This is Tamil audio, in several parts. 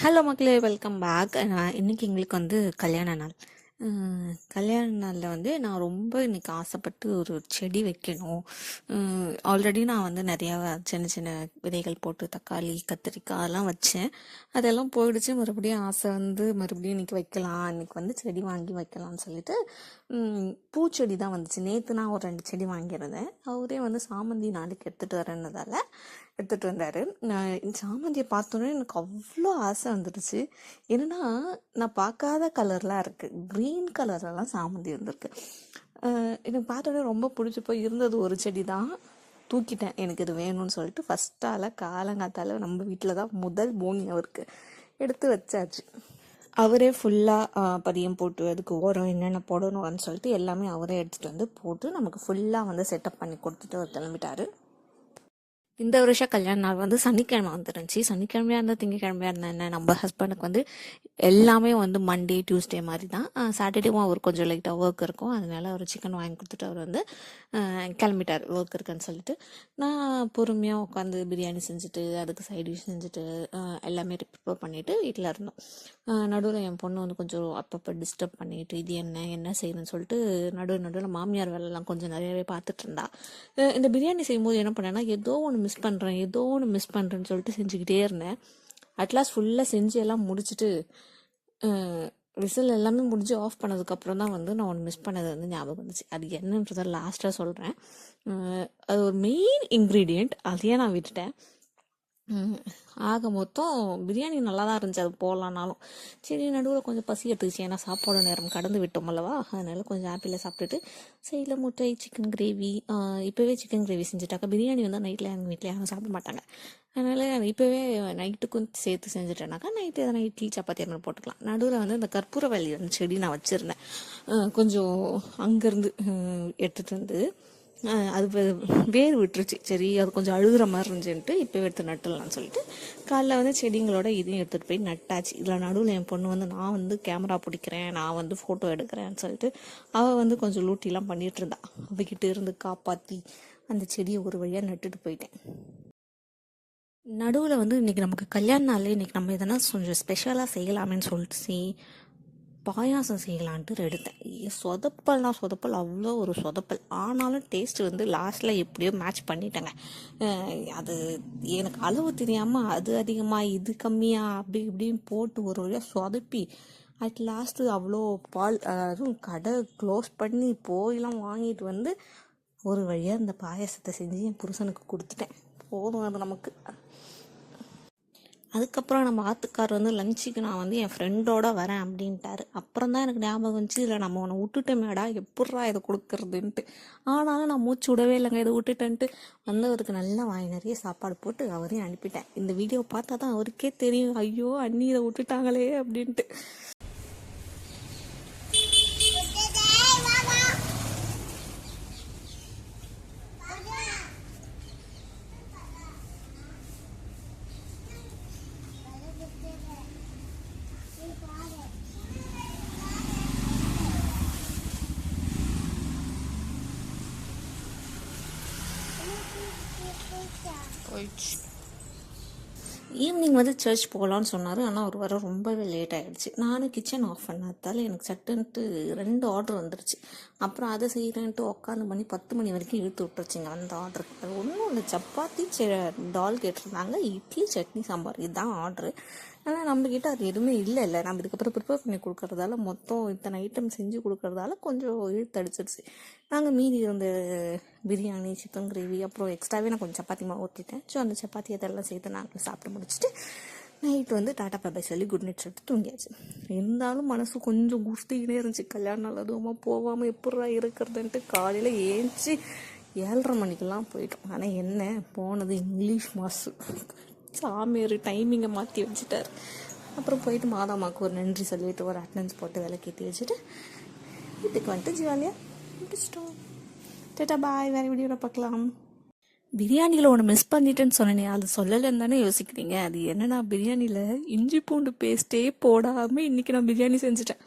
ஹலோ மக்களே வெல்கம் பேக் நான் இன்னைக்கு எங்களுக்கு வந்து கல்யாண நாள். கல்யாண நாளில் வந்து நான் ரொம்ப இன்னைக்கு ஆசைப்பட்டு ஒரு செடி வைக்கணும். ஆல்ரெடி நான் வந்து நிறையா சின்ன சின்ன விதைகள் போட்டு தக்காளி கத்திரிக்காய் அதெல்லாம் வச்சேன். அதெல்லாம் போயிடுச்சு. மறுபடியும் ஆசை வந்து மறுபடியும் இன்னைக்கு வைக்கலாம். இன்றைக்கி வந்து செடி வாங்கி வைக்கலாம்னு சொல்லிட்டு பூச்செடி தான் வந்துச்சு. நேற்று நான் ஒரு ரெண்டு செடி வாங்கியிருந்தேன். அவரே வந்து சாமந்தி நாளைக்கு எடுத்துகிட்டு வரேன்னதால் எடுத்துகிட்டு வந்தார். நான் இந்த சாமந்தியை பார்த்தோன்னே எனக்கு அவ்வளோ ஆசை வந்துடுச்சு என்னன்னா நான் பார்க்காத கலர்லாம் இருக்குது க்ரீன் கலர்லலாம் சாமந்தி வந்திருக்கு. எனக்கு பார்த்தோன்னே ரொம்ப பிடிச்சி போய் இருந்தது ஒரு செடி தான் தூக்கிட்டேன். எனக்கு இது வேணும்னு சொல்லிட்டு ஃபஸ்ட்டால் காலங்காத்தால நம்ம வீட்டில் தான் முதல் போனி அவருக்கு எடுத்து வச்சாச்சு. அவரே ஃபுல்லாக பதியம் போட்டு அதுக்கு உரம் என்னென்ன போடணும்னு சொல்லிட்டு எல்லாமே அவரே எடுத்துகிட்டு வந்து போட்டு நமக்கு ஃபுல்லாக வந்து செட்டப் பண்ணி கொடுத்துட்டு அவர் கிளம்பிட்டாரு. இந்த வருஷம் கல்யாண நாள் வந்து சனிக்கிழமை வந்துருந்துச்சு. சனிக்கிழமையாக இருந்தால் திங்கக்கிழமையாக இருந்தால் என்ன? நம்ம ஹஸ்பண்டுக்கு வந்து எல்லாமே வந்து மண்டே டியூஸ்டே மாதிரி தான் சாட்டர்டேவும் அவர் கொஞ்சம் லைட்டாக ஒர்க் இருக்கும். அதனால அவர் சிக்கன் வாங்கி கொடுத்துட்டு அவர் வந்து கிளம்பிட்டார் ஒர்க் இருக்குன்னு சொல்லிட்டு. நான் பொறுமையாக உட்காந்து பிரியாணி செஞ்சுட்டு அதுக்கு சைட் டிஷ் செஞ்சுட்டு எல்லாமே ப்ரிப்பேர் பண்ணிவிட்டு வீட்டில் இருந்தோம். நடுவில் என் பொண்ணு வந்து கொஞ்சம் அப்பப்போ டிஸ்டர்ப் பண்ணிட்டு இது என்ன என்ன செய்யணும்னு சொல்லிட்டு நடுவில் நடுவில் மாமியார் வேலைலாம் கொஞ்சம் நிறையவே பார்த்துட்டு இருந்தா. இந்த பிரியாணி செய்யும்போது என்ன பண்ணேன்னா ஏதோ ஒன்று மிஸ் பண்ணுறேன் ஏதோ ஒன்று மிஸ் பண்ணுறேன்னு சொல்லிட்டு செஞ்சுக்கிட்டே இருந்தேன். அட்லாஸ்ட் ஃபுல்லாக செஞ்சு எல்லாம் முடிச்சுட்டு விசில் எல்லாமே முடிஞ்சு ஆஃப் பண்ணதுக்கப்புறம் தான் வந்து நான் ஒன்று மிஸ் பண்ணது வந்து ஞாபகம் வந்துச்சு. அது என்னன்றதை லாஸ்ட்டாக சொல்கிறேன் அது ஒரு மெயின் இன்க்ரீடியண்ட் அதையே நான் விட்டுட்டேன். ஆக மொத்தம் பிரியாணி நல்லா தான் இருந்துச்சு. அது போடலான்னாலும் சரி நடுவில் கொஞ்சம் பசி எடுத்துச்சு ஏன்னா சாப்பாடு நேரம் கடந்து விட்டோம் அல்லவா? அதனால கொஞ்சம் ஆப்பிளில் சாப்பிட்டுட்டு சைடில் முட்டை சிக்கன் கிரேவி இப்போவே சிக்கன் கிரேவி செஞ்சுட்டாக்கா பிரியாணி வந்து நைட்டில் எங்கள் வீட்டில் யாரும் சாப்பிட மாட்டாங்க. அதனால் இப்போவே நைட்டுக்கும் சேர்த்து செஞ்சுட்டேனாக்கா நைட்டு எதனா இட்லி சப்பாத்தி அந்த போட்டுக்கலாம். நடுவில் வந்து இந்த கற்பூரவள்ளி அந்த செடி நான் வச்சுருந்தேன். கொஞ்சம் அங்கேருந்து எடுத்துகிட்டு வந்து அது வேர் விட்டுருச்சு. சரி அது கொஞ்சம் அழுகுற மாதிரி இருந்துச்சுன்ட்டு இப்போ எடுத்து நட்டுடலாம்னு சொல்லிட்டு காலைல வந்து செடிங்களோட இதையும் எடுத்துகிட்டு போய் நட்டாச்சு. இதில் நடுவில் என் பொண்ணு வந்து நான் வந்து கேமரா பிடிக்கிறேன் நான் வந்து ஃபோட்டோ எடுக்கிறேன்னு சொல்லிட்டு அவள் வந்து கொஞ்சம் லூட்டிலாம் பண்ணிட்டு இருந்தா. அவகிட்ட இருந்து காப்பாற்றி அந்த செடியை ஒரு வழியாக நட்டுட்டு போயிட்டேன். நடுவில் வந்து இன்றைக்கி நமக்கு கல்யாண நாள் இன்றைக்கி நம்ம எதனா கொஞ்சம் ஸ்பெஷலாக செய்யலாமேன்னு சொல்லிட்டு பாயாசம் செய்யலான்ட்டு எடுத்தேன் சொதப்பல்னா சொதப்பல் அவ்வளோ ஒரு சொதப்பல். ஆனாலும் டேஸ்ட் வந்து லாஸ்ட்டில் எப்படியோ மேட்ச் பண்ணிட்டேங்க. அது எனக்கு அளவு தெரியாமல் அது அதிகமாக இது கம்மியாக அப்படி இப்படின்னு போட்டு ஒரு வழியாக சொதப்பி அட் லாஸ்ட்டு அவ்வளோ பால் அதுவும் கடை க்ளோஸ் பண்ணி போயெல்லாம் வாங்கிட்டு வந்து ஒரு வழியாக இந்த பாயாசத்தை செஞ்சு என் புருஷனுக்கு கொடுத்துட்டேன். போதும் அது நமக்கு. அதுக்கப்புறம் நம்ம ஆத்துக்கார் வந்து லஞ்சுக்கு நான் வந்து என் ஃப்ரெண்டோட வரேன் அப்படின்ட்டாரு. அப்புறம் தான் எனக்கு ஞாபகம் வந்துச்சு இல்லை நம்ம உன்னை விட்டுட்டோமேடா எப்பட்றா இதை கொடுக்கறதுன்ட்டு? ஆனாலும் நான் மூச்சு விடவே இல்லைங்க இதை விட்டுட்டேன்ட்டு. வந்தவருக்கு நல்லா வாய் நிறைய சாப்பாடு போட்டு அவரையும் அனுப்பிட்டேன். இந்த வீடியோ பார்த்தா தான் அவருக்கே தெரியும் ஐயோ அண்ணி இதை விட்டுட்டாங்களே அப்படின்ட்டு. போயிடுச்சு. ஈவினிங் வந்து சர்ச் போகலான்னு சொன்னார். ஆனால் அவர் வர ரொம்பவே லேட் ஆகிடுச்சு நானும் கிச்சன் ஆஃப் பண்ணாதால் எனக்கு சட்டுன்ட்டு ரெண்டு ஆர்டர் வந்துருச்சு. அப்புறம் அதை செய்கிறேன்ட்டு உட்காந்து பண்ணி பத்து மணி வரைக்கும் இழுத்து விட்டுருச்சிங்க அந்த ஆர்டர் அது ஒன்றும் இல்லை. சப்பாத்தி டால் கேட்டிருந்தாங்க. இட்லி சட்னி சாம்பார். இதுதான் ஆர்டரு ஆனால் நம்மக்கிட்ட அது எதுவுமே இல்லை இல்லை நம்ம இதுக்கப்புறம் ப்ரிப்பேர் பண்ணி கொடுக்கறதால மொத்தம் இத்தனை ஐட்டம் செஞ்சு கொடுக்கறதால கொஞ்சம் இழுத்தடிச்சிருச்சு நாங்கள் மீதி இருந்த பிரியாணி சிக்கன் கிரேவி அப்புறம் எக்ஸ்ட்ராவே நான் கொஞ்சம் சப்பாத்தி மாவு ஊற்றிட்டேன் ஸோ அந்த சப்பாத்தி அதெல்லாம் சேர்த்து நாங்கள் சாப்பிட்டு முடிச்சுட்டு நைட் வந்து டாட்டா பாபாய் சொல்லி குட் நைட் சொல்லிட்டு தூங்கியாச்சு. இருந்தாலும் மனசு கொஞ்சம் குஸ்திக்கினே இருந்துச்சு. கல்யாண நாள் அதுவுமா போகாமல் எப்பட்றா இருக்கிறதுன்ட்டு காலையில் ஏஞ்சி ஏழரை மணிக்கெல்லாம் போயிட்டோம். ஆனால் என்ன? போனது இங்கிலீஷ் மாசு. சாமியார் டைமிங்கை மாற்றி வச்சுட்டார். அப்புறம் போயிட்டு மாதாமாவுக்கு ஒரு நன்றி சொல்லிட்டு ஒரு அட்டண்டன்ஸ் போட்டு விளக்கேற்றி வச்சுட்டு வீட்டுக்கு வந்துட்டு ஜாலியாக முடிச்சிட்டோம். டேட்டா பாய் வேறு வீடியோவில் பார்க்கலாம் பிரியாணியில் ஒன்று மிஸ் பண்ணிட்டேன்னு சொன்னேனே அது சொல்லலைன்னு தானே யோசிக்கிறீங்க? அது என்னன்னா பிரியாணியில் இஞ்சி பூண்டு பேஸ்ட்டே போடாமல் இன்றைக்கி நான் பிரியாணி செஞ்சுட்டேன்.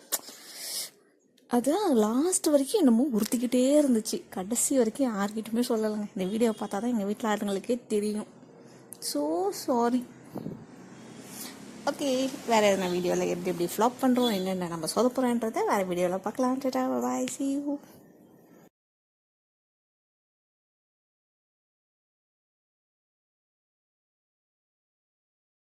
அதுதான் லாஸ்ட் வரைக்கும் என்னமோ உறுத்திக்கிட்டே இருந்துச்சு. கடைசி வரைக்கும் யார்கிட்டுமே சொல்லலைங்க. இந்த வீடியோ பார்த்தா தான் எங்கள் வீட்டில் ஆளுங்களுக்கே தெரியும். ஸோ சாரி ஓகே வேறு எதனா வீடியோவில் எப்படி எப்படி ஃப்ளாப் பண்ணுறோம் என்னென்ன நம்ம சொத போகிறோன்றதை வேறு வீடியோவில் பார்க்கலாம் பாய் சி யூ